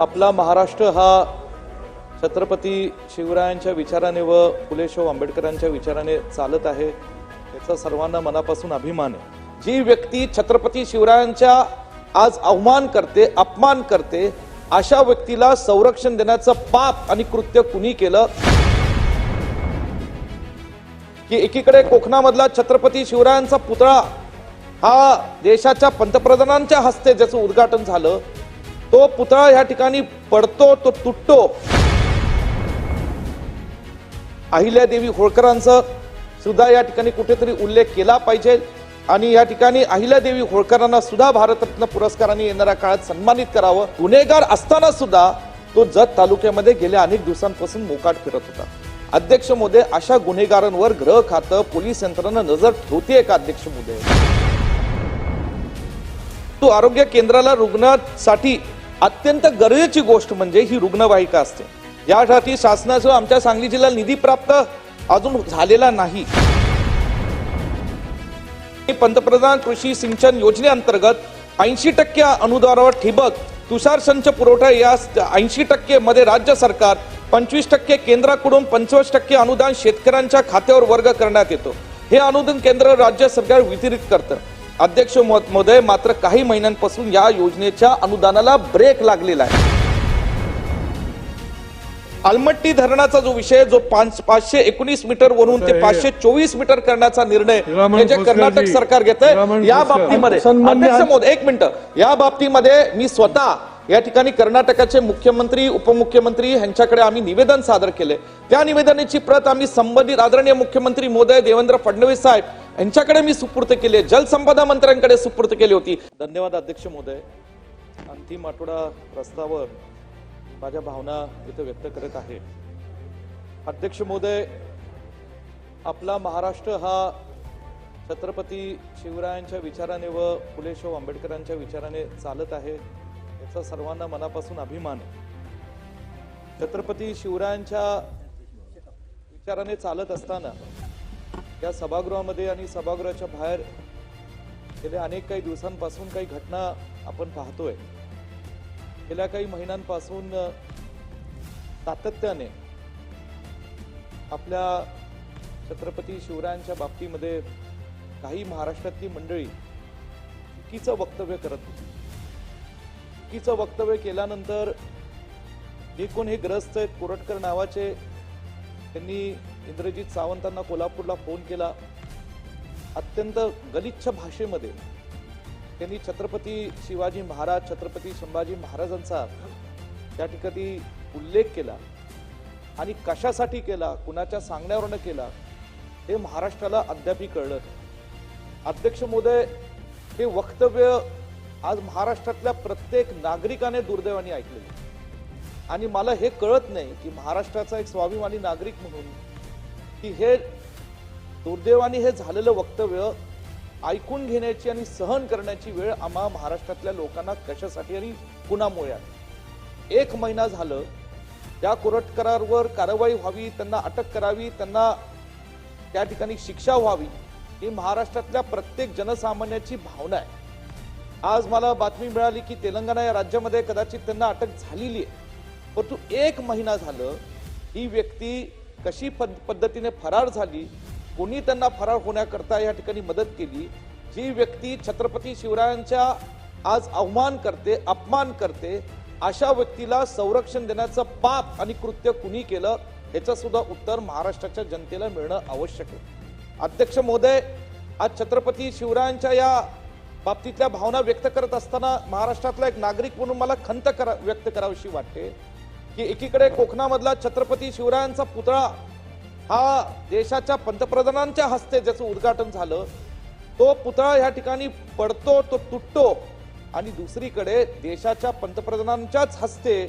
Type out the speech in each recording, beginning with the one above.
आपला महाराष्ट्र हा छत्रपती शिवरायांच्या विचाराने व फुले आंबेडकरांच्या विचाराने चालत आहे. याचा सर्वांना मनापासून अभिमान आहे. जी व्यक्ती छत्रपती शिवरायांच्या आज अवमान करते अपमान करते अशा व्यक्तीला संरक्षण देण्याचं पाप आणि कृत्य कुणी केलं? की एकीकडे कोकणामधला छत्रपती शिवरायांचा पुतळा हा देशाच्या पंतप्रधानांच्या हस्ते ज्याचं उद्घाटन झालं तो पुतळा ह्या ठिकाणी पडतो तो तुटतो. अहिल्यादेवी होळकरांचं सुद्धा या ठिकाणी कुठेतरी उल्लेख केला पाहिजे आणि या ठिकाणी अहिल्यादेवी होळकरांना सुद्धा भारतरत्न पुरस्काराने येणाऱ्या काळात सन्मानित करावं. गुन्हेगार असताना सुद्धा तो जत तालुक्यामध्ये गेल्या अनेक दिवसांपासून मोकाट फिरत होता. अध्यक्ष मोदे अशा गुन्हेगारांवर ग्रह खातं पोलीस यंत्रणा नजर ठेवते का अध्यक्ष मोदे तो आरोग्य केंद्राला रुग्णासाठी अत्यंत गरजेची गोष्ट म्हणजे ही रुग्णवाहिका असते. यासाठी शासनासह आमच्या सांगली जिल्हा निधी प्राप्त अजून झालेला नाही. पंतप्रधान कृषी सिंचन योजनेअंतर्गत ऐंशी टक्के अनुदानावर ठिबक तुषार संच पुरवठा या ऐंशी टक्के मध्ये राज्य सरकार पंचवीस टक्के केंद्राकडून पंचवीस टक्के अनुदान शेतकऱ्यांच्या खात्यावर वर्ग करण्यात येतो. हे अनुदान केंद्र राज्य सरकार वितरित करतं. अध्यक्ष महोदय मात्र काही महिन्यांपासून या योजनेच्या अनुदानाला ब्रेक लागलेला आहे आलमट्टी धरणाचा जो विषय जो पाच पाचशे एकोणीस मीटर वरून ते पाचशे चोवीस मीटर करण्याचा निर्णय हे जे कर्नाटक सरकार घेत हिरामण या. बाबतीमध्ये अध्यक्ष महोदय एक मिनिट या बाबतीमध्ये मी स्वतः या ठिकाणी कर्नाटकाचे मुख्यमंत्री उपमुख्यमंत्री यांच्याकडे आम्ही निवेदन सादर केले. त्या निवेदनाची प्रत आम्ही संबंधित आदरणीय मुख्यमंत्री मोदय देवेंद्र फडणवीस साहेब यांच्याकडे मी सुपूर्त केली जलसंपदा मंत्र्यांकडे सुपूर्त केली होती. धन्यवाद अध्यक्ष महोदय. अंतिम आठवडा प्रस्तावर माझ्या भावना इथे व्यक्त करत आहे. अध्यक्ष महोदय आपला महाराष्ट्र हा छत्रपती शिवरायांच्या विचाराने व फुले शाहू आंबेडकरांच्या विचाराने चालत आहे. याचा सर्वांना मनापासून अभिमान आहे. छत्रपती शिवरायांच्या विचाराने चालत असताना या सभागृहामध्ये आणि सभागृहाच्या बाहेर गेल्या अनेक काही दिवसांपासून काही घटना आपण पाहतोय. गेल्या काही महिन्यांपासून सातत्याने आपल्या छत्रपती शिवरायांच्या बाबतीमध्ये काही महाराष्ट्रातली मंडळी चुकीचं वक्तव्य करत होती. चुकीचं वक्तव्य केल्यानंतर निकून कोण हे ग्रस्त आहेत. कोरटकर नावाचे त्यांनी इंद्रजित सावंतांना कोल्हापूरला फोन केला. अत्यंत गलिच्छ भाषेमध्ये त्यांनी छत्रपती शिवाजी महाराज छत्रपती संभाजी महाराजांचा त्या ठिकाणी उल्लेख केला आणि कशासाठी केला कुणाच्या सांगण्यावरनं केला हे महाराष्ट्राला अद्यापही कळलं अध्यक्ष महोदय हे वक्तव्य आज महाराष्ट्रातल्या प्रत्येक नागरिकाने दुर्दैवाने ऐकलेलं आहे. आणि मला हे कळत नाही की महाराष्ट्राचा एक स्वाभिमानी नागरिक म्हणून की हे दुर्दैवाने हे झालेलं वक्तव्य ऐकून घेण्याची आणि सहन करण्याची वेळ आम्हा महाराष्ट्रातल्या लोकांना कशासाठी आणि कुणामुळे आली एक महिना झालं त्या कोरटकरांवर कारवाई व्हावी त्यांना अटक करावी त्यांना त्या ठिकाणी शिक्षा व्हावी ही महाराष्ट्रातल्या प्रत्येक जनसामान्याची भावना आहे आज मला बातमी मिळाली की तेलंगणा या राज्यामध्ये कदाचित त्यांना अटक झालेली आहे. परंतु एक महिना झालं ही व्यक्ती कशी पद पद्धतीने फरार झाली कोणी त्यांना फरार होण्याकरता या ठिकाणी मदत केली जी व्यक्ती छत्रपती शिवरायांच्या आज अवमान करते अपमान करते अशा व्यक्तीला संरक्षण देण्याचं पाप आणि कृत्य कुणी केलं ह्याचं सुद्धा उत्तर महाराष्ट्राच्या जनतेला मिळणं आवश्यक आहे. अध्यक्ष महोदय आज छत्रपती शिवरायांच्या या बाबतीतल्या भावना व्यक्त करत असताना महाराष्ट्रातला एक नागरिक म्हणून मला खंत करा व्यक्त करावीशी वाटते की एकीकडे कोकणामधला छत्रपती शिवरायांचा पुतळा हा देशाच्या पंतप्रधानांच्या हस्ते ज्याचं उद्घाटन झालं तो पुतळा ह्या ठिकाणी पडतो तो तुटतो आणि दुसरीकडे देशाच्या पंतप्रधानांच्याच हस्ते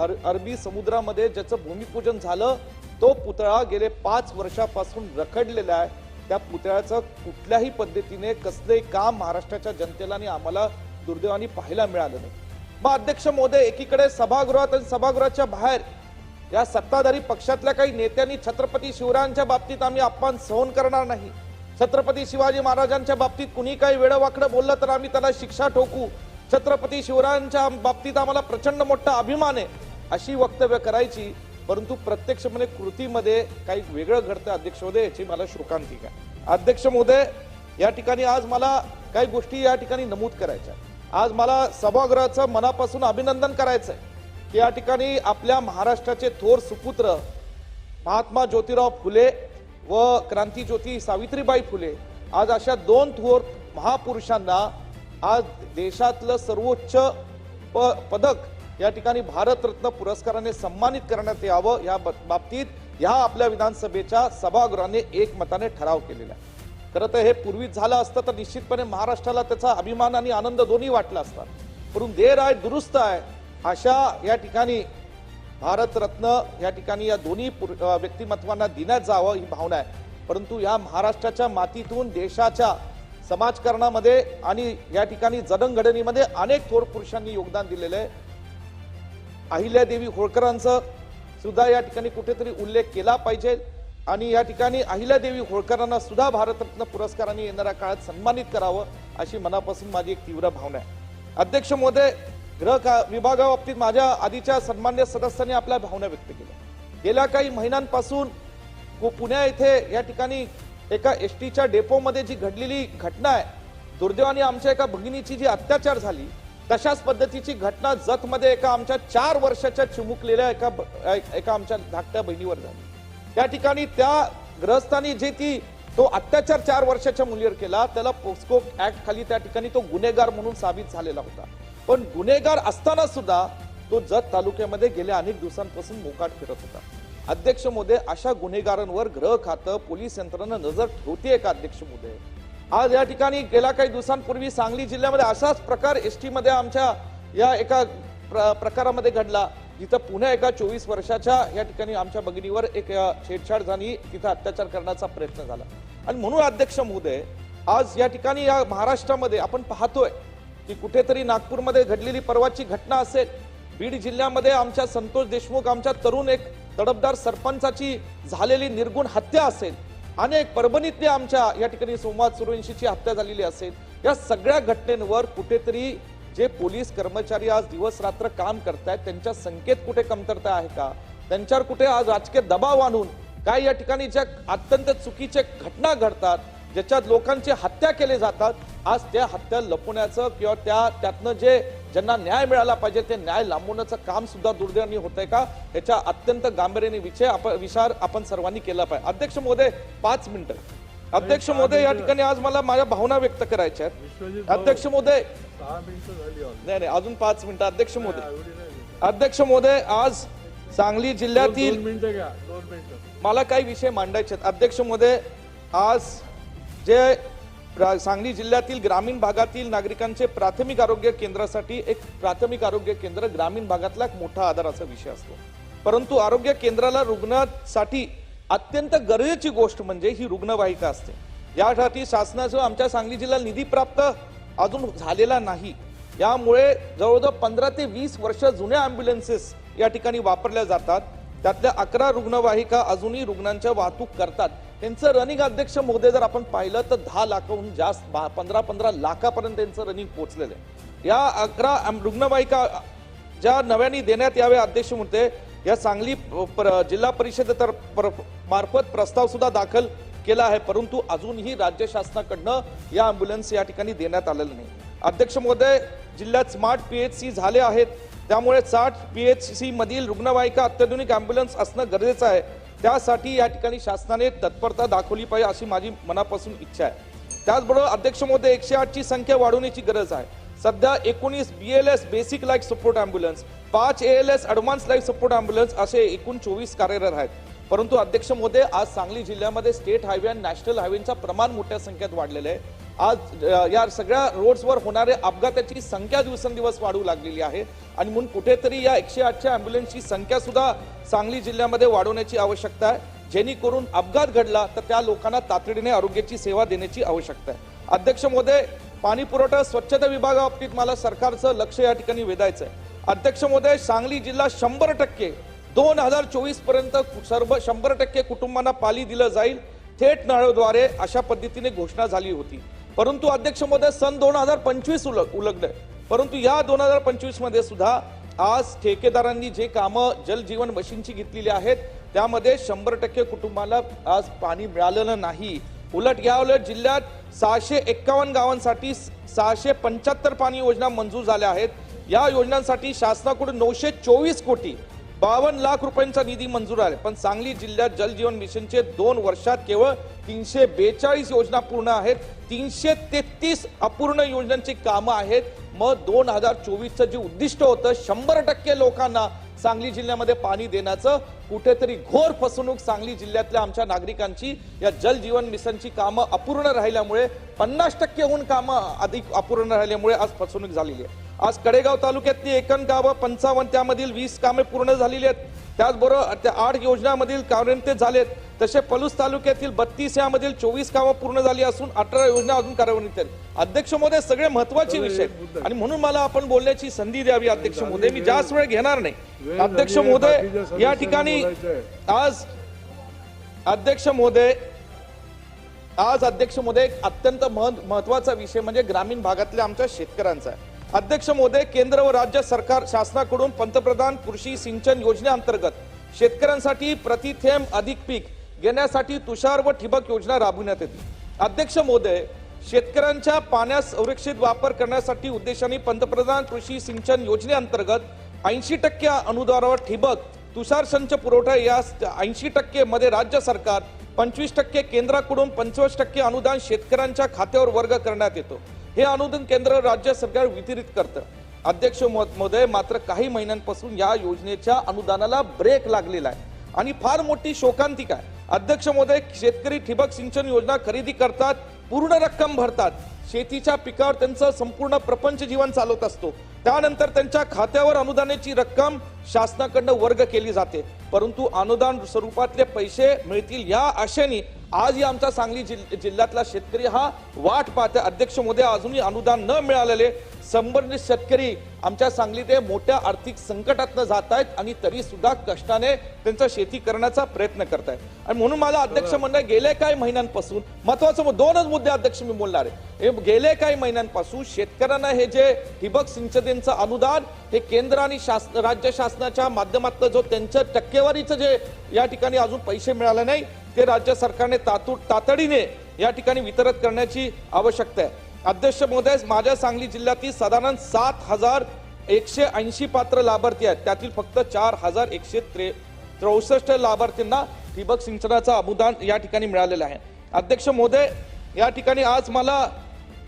अर अरबी समुद्रामध्ये ज्याचं भूमिपूजन झालं तो पुतळा गेले पाच वर्षापासून रखडलेला आहे. त्या पुतळ्याचं कुठल्याही पद्धतीने कसलंही काम महाराष्ट्राच्या जनतेला आणि आम्हाला दुर्दैवानी पाहायला मिळालं नाही. मग अध्यक्ष मोदय एकीकडे सभागृहात आणि सभागृहाच्या बाहेर या सत्ताधारी पक्षातल्या काही नेत्यांनी छत्रपती शिवरायांच्या बाबतीत आम्ही अपमान सहन करणार नाही. छत्रपती शिवाजी महाराजांच्या बाबतीत कुणी काही वेळवाकडं बोललं तर आम्ही त्याला शिक्षा ठोकू. छत्रपती शिवरायांच्या बाबतीत आम्हाला प्रचंड मोठा अभिमान आहे अशी वक्तव्य करायची परंतु प्रत्यक्षपणे म्हणजे कृतीमध्ये काही वेगळं घडतं अध्यक्ष महोदय याची मला शोकांतिक आहे अध्यक्ष महोदय या ठिकाणी आज मला काही गोष्टी या ठिकाणी नमूद करायच्या आज मला सभागृहाचं मनापासून अभिनंदन करायचं आहे की या ठिकाणी आपल्या महाराष्ट्राचे थोर सुपुत्र महात्मा ज्योतिराव फुले व क्रांतीज्योती सावित्रीबाई फुले आज अशा दोन थोर महापुरुषांना आज देशातलं सर्वोच्च प पदक या ठिकाणी भारतरत्न पुरस्काराने सन्मानित करण्यात यावं या ब- बाबतीत ह्या आपल्या विधानसभेच्या सभागृहाने एकमताने ठराव केलेला आहे. खरं तर हे पूर्वीच झालं असतं तर निश्चितपणे महाराष्ट्राला त्याचा अभिमान आणि आनंद दोन्ही वाटला असता परंतु देर आहे दुरुस्त आहे अशा या ठिकाणी भारतरत्न या ठिकाणी या दोन्ही पुर- व्यक्तिमत्वांना देण्यात जावं ही भावना आहे. परंतु या महाराष्ट्राच्या मातीतून देशाच्या समाजकारणामध्ये आणि या ठिकाणी जडणघडणीमध्ये अनेक थोर पुरुषांनी योगदान दिलेलं आहे. अहिल्यादेवी होळकरांचं सुद्धा या ठिकाणी कुठेतरी उल्लेख केला पाहिजे. आणि या ठिकाणी अहिल्यादेवी होळकरांना सुद्धा भारतरत्न पुरस्काराने येणाऱ्या काळात सन्मानित करावं अशी मनापासून माझी एक तीव्र भावना आहे. अध्यक्ष मोदे गृह का विभागाबाबतीत माझ्या आधीच्या सन्मान्य सदस्यांनी आपल्या भावना व्यक्त केल्या. गेल्या काही महिन्यांपासून पुण्या येथे या ठिकाणी एका एस टीच्या डेपोमध्ये जी घडलेली घटना आहे दुर्दैवाने आमच्या एका भगिनीची जी अत्याचार झाली तशाच पद्धतीची घटना जतमध्ये एका आमच्या चार वर्षाच्या चिमुकलेल्या एका ब- एका आमच्या धाकट्या बहिणीवर झाली. त्या ठिकाणी त्या ग्रहस्थानी जे ती तो अत्याचार चार वर्षाच्या मुलीवर केला त्याला पोस्को ऍक्ट खाली त्या ठिकाणी तो गुन्हेगार म्हणून साबित झालेला होता. पण गुन्हेगार असताना सुद्धा तो जत तालुक्यामध्ये गेल्या अनेक दिवसांपासून मोकाट फिरत होता. अध्यक्ष मोदे अशा गुन्हेगारांवर ग्रह खातं पोलीस यंत्रणा नजर ठेवते का अध्यक्ष मोदे आज या ठिकाणी गेल्या काही दिवसांपूर्वी सांगली जिल्ह्यामध्ये असाच प्रकार एस टीमध्ये आमच्या या एका प्र- प्रकारामध्ये घडला. जिथं पुन्हा एका चोवीस वर्षाच्या या ठिकाणी आमच्या भगिनीवर एक छेडछाड झाली. तिथं अत्याचार करण्याचा प्रयत्न झाला. आणि म्हणून अध्यक्ष महोदय आज या ठिकाणी या महाराष्ट्रामध्ये आपण पाहतोय की कुठेतरी नागपूरमध्ये घडलेली परवाची घटना असेल. बीड जिल्ह्यामध्ये आमच्या संतोष देशमुख आमच्या तरुण एक तडफदार सरपंचाची झालेली निर्गुण हत्या असेल. अनेक परभणीतल्या आमच्या या ठिकाणी सोमवार सुरवंशीची हत्या झालेली असेल. या सगळ्या घटनेंवर कुठेतरी जे पोलीस कर्मचारी आज दिवस रात्र काम करतायत त्यांच्या संकेत कुठे कमतरता आहे का? त्यांच्यावर कुठे आज राजकीय दबाव आणून काय या ठिकाणी ज्या अत्यंत चुकीचे घटना घडतात ज्याच्यात लोकांची हत्या केले जातात आज त्या हत्या लपवण्याचं किंवा त्या त्यातनं जे ज्यांना न्याय मिळाला पाहिजे ते न्याय लांबवण्याचं काम सुद्धा दुर्दैवाने होत आहे का? याच्या अत्यंत गांभीर्याने विषय आपण विचार आपण सर्वांनी केला पाहिजे. अध्यक्ष महोदय पाच मिनिटं. अध्यक्ष महोदय या ठिकाणी आज मला माझ्या भावना व्यक्त करायच्या आहेत. अध्यक्ष महोदय. नाही नाही अजून पाच मिनिटं. अध्यक्ष महोदय. नाही. अध्यक्ष महोदय आज सांगली जिल्ह्यातील मला काही विषय मांडायचे आहेत. अध्यक्ष महोदय आज जे सांगली जिल्ह्यातील ग्रामीण भागातील नागरिकांचे प्राथमिक आरोग्य केंद्रासाठी एक प्राथमिक आरोग्य केंद्र ग्रामीण भागातला एक मोठा आधार असा विषय असतो. परंतु आरोग्य केंद्राला रुग्णासाठी अत्यंत गरजेची गोष्ट म्हणजे ही रुग्णवाहिका असते. यासाठी शासनाचं आमच्या सांगली जिल्हा निधी प्राप्त अजून झालेला नाही. यामुळे जवळजवळ पंधरा ते वीस वर्ष जुन्या ॲम्ब्युलन्सेस या ठिकाणी वापरल्या जातात. त्यातल्या अकरा रुग्णवाहिका अजूनही रुग्णांच्या वाहतूक करतात. त्यांचं रनिंग अध्यक्ष मोदे जर आपण पाहिलं तर दहा लाखाहून जास्त बा- पंधरा पंधरा लाखापर्यंत त्यांचं रनिंग पोहोचलेलं आहे. या अकरा रुग्णवाहिका ज्या नव्याने देण्यात यावे अध्यक्ष म्हणते या सांगली पर- जिल्हा परिषदेतर पर- मार्फत प्रस्ताव सुद्धा दाखल केला आहे परंतु अजूनही राज्य शासनाकडनं या अँब्युलन्स या ठिकाणी देण्यात आलेलं नाही. अध्यक्ष महोदय जिल्ह्यात स्मार्ट पीएचसी झाले आहेत त्यामुळे साठ पीएचसी मधील रुग्णवाहिका अत्याधुनिक अँब्युलन्स असणं गरजेचं आहे. त्यासाठी या ठिकाणी शासनाने तत्परता दाखवली पाहिजे अशी माझी मनापासून इच्छा आहे. त्याचबरोबर अध्यक्ष महोदय एकशे आठची संख्या वाढवण्याची गरज आहे. सध्या एकोणीस B L S basic life support ambulance पाच A L S advance life support ambulance असे एकूण चोवीस कार्यरत आहेत. परंतु अध्यक्ष महोदय आज सांगली जिल्ह्यामध्ये स्टेट हायवे आणि नॅशनल हायवेचं प्रमाण मोठ्या संख्येत वाढलेलं आहे. आज या सगळ्या रोड्सवर होणाऱ्या अपघाताची संख्या दिवसेंदिवस वाढू लागलेली आहे. आणि म्हणून कुठेतरी या एकशे आठच्या ॲम्ब्युलन्सची संख्या सुद्धा सांगली जिल्ह्यामध्ये वाढवण्याची आवश्यकता आहे. जेणेकरून अपघात घडला तर त्या लोकांना तातडीने आरोग्याची सेवा देण्याची आवश्यकता आहे. अध्यक्ष महोदय पाणी पुरवठा स्वच्छता विभागाबाबतीत मला सरकारचं लक्ष या ठिकाणी वेधायचं आहे. अध्यक्ष महोदय सांगली जिल्हा शंभर टक्के दोन हजार चोवीसपर्यंत सर्व शंभर टक्के कुटुंबांना पाली दिलं जाईल. थेट नळद्वारे अशा पद्धतीने घोषणा झाली होती. परंतु अध्यक्ष महोदय सन दोन हजार पंचवीस उलग उलगलंय. परंतु या दोन हजार पंचवीसमध्ये सुद्धा आज ठेकेदारांनी जे कामं जलजीवन मशीनची घेतलेली आहेत त्यामध्ये शंभर टक्के कुटुंबाला आज पाणी मिळालेलं नाही. उलट या उलट जिल्ह्यात सहाशे एक्कावन्न गावांसाठी सहाशे पंच्याहत्तर पाणी योजना मंजूर झाल्या आहेत. या योजनांसाठी शासनाकडून नऊशे चोवीस कोटी बावन्न लाख रुपयांचा निधी मंजूर आहे पण सांगली जिल्ह्यात जल जीवन मिशनचे दोन वर्षात केवळ तीनशे बेचाळीस योजना पूर्ण आहेत. तीनशे तेहतीस अपूर्ण योजनांची कामं आहेत. मग दोन हजार चोवीसचं जे उद्दिष्ट होतं शंभर टक्के लोकांना सांगली जिल्ह्यामध्ये पाणी देण्याचं कुठेतरी घोर फसवणूक सांगली जिल्ह्यातल्या आमच्या नागरिकांची. या जल जीवन मिशनची कामं अपूर्ण राहिल्यामुळे पन्नास टक्केहून कामं अधिक अपूर्ण राहिल्यामुळे आज फसवणूक झालेली आहे. आज कडेगाव तालुक्यातली एकन गावं पंचावन्न त्यामधील वीस कामे पूर्ण झालेली आहेत. त्याचबरोबर त्या आठ योजनामधील कार्यान्वित झालेत. तसे पलूस तालुक्यातील बत्तीस यामधील चोवीस कामं पूर्ण झाली असून अठरा योजना अजून कार्यान्वित आहेत. अध्यक्ष महोदय सगळे महत्त्वाचे विषय. आणि म्हणून मला आपण बोलण्याची संधी द्यावी अध्यक्ष महोदय. मी जास्त वेळ घेणार नाही. अध्यक्ष बाकीच्या या ठिकाणी. आज अध्यक्ष महोदय आज अध्यक्ष महोदय एक अत्यंत महत्- महत्त्वाचा विषय म्हणजे ग्रामीण भागातल्या आमच्या शेतकऱ्यांचा आहे. अध्यक्ष महोदय केंद्र व राज्य सरकार शासनाकडून पंतप्रधान कृषी सिंचन योजनेअंतर्गत शेतकऱ्यांसाठी प्रति थेंब अधिक पीक घेण्यासाठी तुषार व ठिबक योजना राबविण्यात येते. अध्यक्ष महोदय शेतकऱ्यांच्या पाण्यास सुरक्षित वापर करण्यासाठी उद्देशाने पंतप्रधान कृषी सिंचन योजनेअंतर्गत ऐंशी टक्के अनुदानावर ठिबक तुषार संच पुरवठा या ऐंशी टक्के मध्ये राज्य सरकार पंचवीस टक्के केंद्राकडून पंचवीस टक्के अनुदान शेतकऱ्यांच्या खात्यावर वर्ग करण्यात येतो. हे अनुदान केंद्र राज्य सरकार वितरित करतं. अध्यक्ष महोदय मात्र काही महिन्यांपासून या योजनेच्या अनुदानाला ब्रेक लागलेला आहे. आणि फार मोठी शोकांतिका आहे. अध्यक्ष महोदय शेतकरी ठिबक सिंचन योजना खरेदी करतात पूर्ण रक्कम भरतात. शेतीच्या पिकावर त्यांचं संपूर्ण प्रपंच जीवन चालवत असतो. त्यानंतर त्यांच्या खात्यावर अनुदानाची रक्कम शासनाकडनं वर्ग केली जाते. परंतु अनुदान स्वरूपातले पैसे मिळतील या आशेने आज या आमचा सांगली जिल्ह्यातला शेतकरी हा वाट पाहते अध्यक्ष मोदी अजूनही अनुदान न मिळालेले संबंधित शेतकरी आमच्या सांगलीत मोठ्या आर्थिक संकटातनं जात आहेत आणि तरी सुद्धा कष्टाने त्यांचा शेती करण्याचा प्रयत्न करतायत. आणि म्हणून मला अध्यक्ष म्हणणं गेले काही महिन्यांपासून महत्वाचं दोनच मुद्दे अध्यक्ष मी बोलणार आहे. हे गेले काही महिन्यांपासून शेतकऱ्यांना हे जे ठिबक सिंचनेचं अनुदान हे केंद्र आणि शासन राज्य शासनाच्या माध्यमातून जो त्यांच्या टक्केवारीचं जे या ठिकाणी अजून पैसे मिळाले नाही ते राज्य सरकारने तातू तातडीने या ठिकाणी वितरित करण्याची आवश्यकता आहे. अध्यक्ष महोदय माझ्या सांगली जिल्ह्यातील साधारण सात हजार एकशे ऐंशी पात्र लाभार्थी आहेत. त्यातील फक्त चार हजार एकशे त्रे चौसष्ट लाभार्थींना ठिबक सिंचनाचं अनुदान या ठिकाणी मिळालेलं आहे. अध्यक्ष महोदय या ठिकाणी आज मला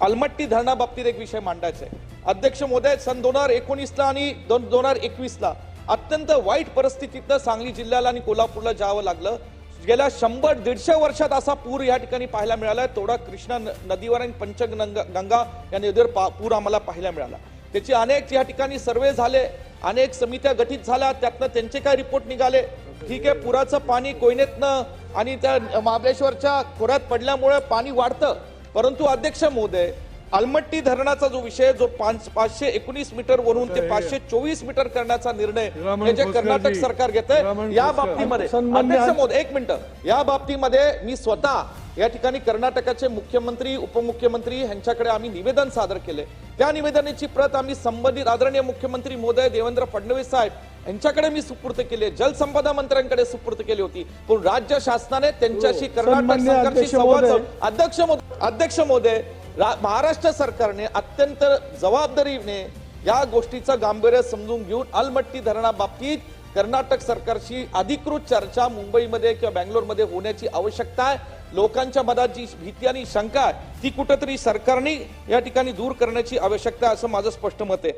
अलमट्टी धरणाबाबतीत एक विषय मांडायचा आहे. अध्यक्ष महोदय सन दोन हजार एकोणीसला आणि दोन दोन हजार एकवीसला अत्यंत वाईट परिस्थितीतनं सांगली जिल्ह्याला आणि कोल्हापूरला जावं लागलं. गेल्या शंभर दीडशे वर्षात असा पूर या ठिकाणी पाहायला मिळाला आहे तेवढा कृष्णा न- नदीवर आणि पंचगंगा गंगा या नदीवर पा- पूर आम्हाला पाहायला मिळाला. त्याचे अनेक या ठिकाणी सर्वे झाले अनेक समित्या गठीत झाल्या त्यातनं त्यांचे काय रिपोर्ट निघाले. ठीक आहे पुराचं पाणी कोयनेतनं आणि त्या महाबळेश्वरच्या खोऱ्यात पडल्यामुळे पाणी वाढतं. परंतु अध्यक्ष महोदय अलमट्टी धरणाचा जो विषय जो पाच पाचशे एकोणीस मीटर वरून ते पाचशे चोवीस मीटर करण्याचा निर्णय हे जे कर्नाटक. सरकार घेत हिरामण या. बाबतीमध्ये अध्यक्ष महोदय एक मिनिट या बाबतीमध्ये मी स्वतः या ठिकाणी कर्नाटकाचे मुख्यमंत्री उपमुख्यमंत्री यांच्याकडे आम्ही निवेदन सादर केले त्या निवेदनाची प्रत आम्ही संबंधित आदरणीय मुख्यमंत्री महोदय देवेंद्र फडणवीस साहेब यांच्याकडे मी सुपूर्त केली आहे. जलसंपदा मंत्र्यांकडे सुपूर्त केली होती पण राज्य शासनाने त्यांच्याशी कर्नाटक सन्मान्य सरकारशी अध्यक्ष संवाद अध्यक्ष महोदय अध्यक्ष महोदय रा- महाराष्ट्र सरकारने अत्यंत जबाबदारीने या गोष्टीचं गांभीर्य समजून घेऊन अलमट्टी धरणाबाबतीत कर्नाटक सरकारशी अधिकृत चर्चा मुंबईमध्ये किंवा बँगलोरमध्ये होण्याची आवश्यकता आहे. लोकांच्या मनात जी भीती आणि शंका आहे. ती कुठंतरी सरकारने या ठिकाणी दूर करण्याची आवश्यकता आहे असं माझं स्पष्ट मत आहे.